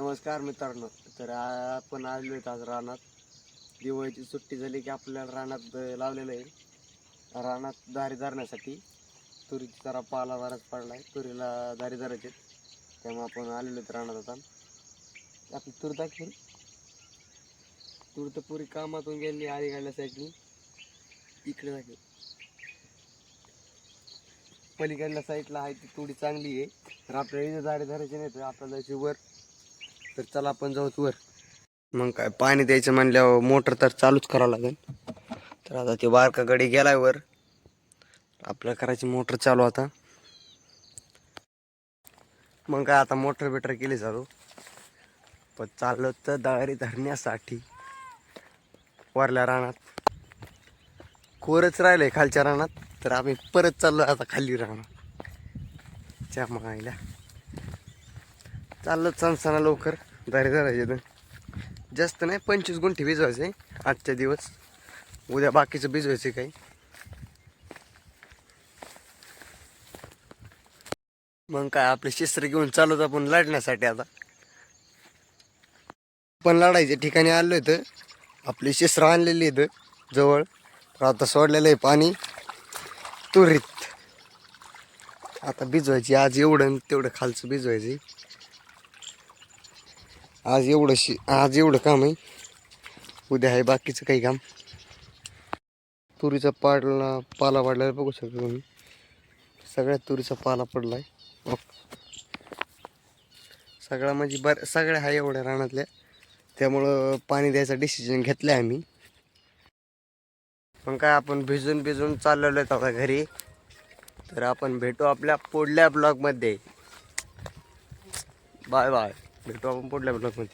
नमस्कार मित्रांनो. तर आपण आलो आहेत आज रानात. दिवाळीची सुट्टी झाली की आपल्याला रानात लावलेलं आहे. रानात दारी धरण्यासाठी. तुरीची जरा पाला बराच पडला आहे तुरीला दारी धरायचे त्यामुळे आपण आलेलो आहेत रानात आता. आपली तूर दाखवेल तूर तर पुरी कामातून गेली आळी काढल्या साईडनी. इकडे दाखवेल पलीकडल्या साईडला आहे ती तुडी चांगली आहे. तर आपल्याला इथं दारी धरायची नाही तर आपल्याला जायची वर तर चला आपण जाऊत वर मग काय पाणी द्यायचं म्हणल्यावर मोटर तर चालूच करावं लागेल. तर आता ते बारका गडी गेलाय वर. आपल्या करायची मोटर चालू आता. मग काय आता मोटर बिटर केली चालू. पण चाललो तर दारी धरण्यासाठी. वरल्या रानात. कोरच राहिलंय खालच्या रानात. तर आम्ही परत चाललो आता खाली रानात. च्या मायला चाललं चणसाना लवकर. दारी धरायचे तर जास्त नाही पंचवीस गुंठे भिजवायचे. आजच्या दिवस. उद्या बाकीचं भिजवायचे काही. मग काय आपले शिस्त्र घेऊन चालत आपण लढण्यासाठी आता. पण लढायच्या ठिकाणी आलो इथं. आपली शिस्त्र आणलेली इथं जवळ. तर आता सोडलेलं आहे पाणी. तुरीत. आता भिजवायची. आज एवढं तेवढं खालचं भिजवायची आज एवढं शि आज एवढं काम आहे. उद्या आहे बाकीचं काही काम. तुरीचा पाडला पाला पडलेला बघू शकतो तुम्ही. सगळ्यात तुरीचा पाला पडला आहे सगळा म्हणजे बर सगळ्या आहे एवढ्या रानातल्या. त्यामुळं पाणी द्यायचा डिसिजन घेतलाय आम्ही. पण काय आपण भिजून भिजून चाललेलो आहेत आता घरी. तर आपण भेटू आपल्या पुढल्या ब्लॉगमध्ये बाय बाय. भेटू आपण पुढल्या ब्लॉगमध्ये